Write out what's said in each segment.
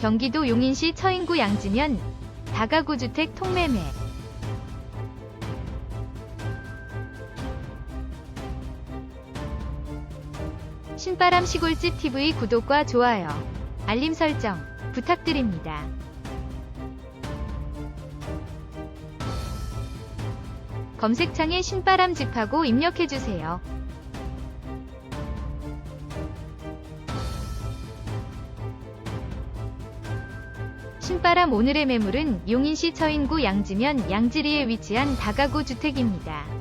경기도 용인시 처인구 양지면 다가구 주택 통매매 신바람 시골집 TV 구독과 좋아요, 알림 설정 부탁드립니다. 검색창에 신바람 집하고 입력해주세요. 신바람 오늘의 매물은 용인시 처인구 양지면 양지리에 위치한 다가구 주택입니다.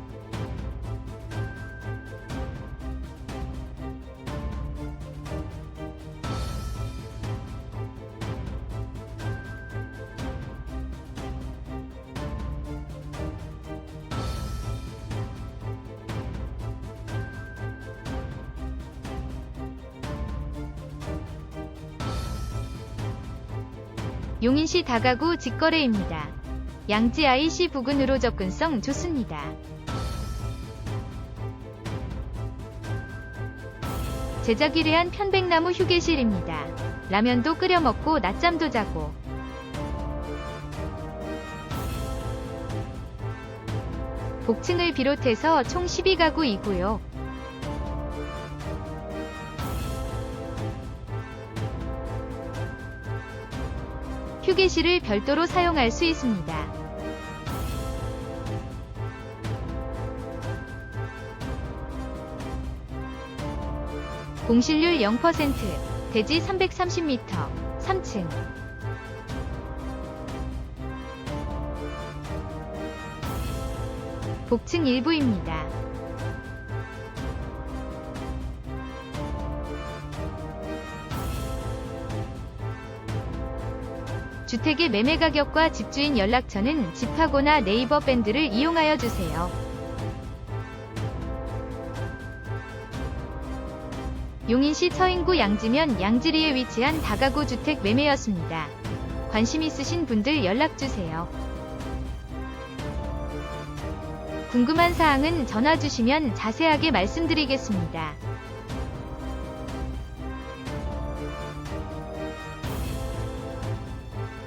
용인시 다가구 직거래입니다. 양지 IC 부근으로 접근성 좋습니다. 제작일에한 편백나무 휴게실입니다. 라면도 끓여 먹고 낮잠도 자고 복층을 비롯해서 총 12가구이고요. 휴게실을 별도로 사용할 수 있습니다. 공실률 0%, 대지 330m, 3층. 복층 일부입니다. 주택의 매매 가격과 집주인 연락처는 집하거나 네이버 밴드를 이용하여 주세요. 용인시 처인구 양지면 양지리에 위치한 다가구 주택 매매였습니다. 관심 있으신 분들 연락주세요. 궁금한 사항은 전화 주시면 자세하게 말씀드리겠습니다.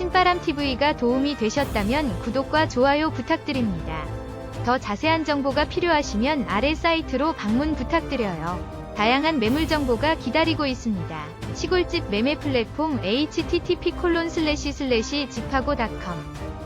신바람TV가 도움이 되셨다면 구독과 좋아요 부탁드립니다. 더 자세한 정보가 필요하시면 아래 사이트로 방문 부탁드려요. 다양한 매물 정보가 기다리고 있습니다. 시골집 매매 플랫폼 http:// 집하고.com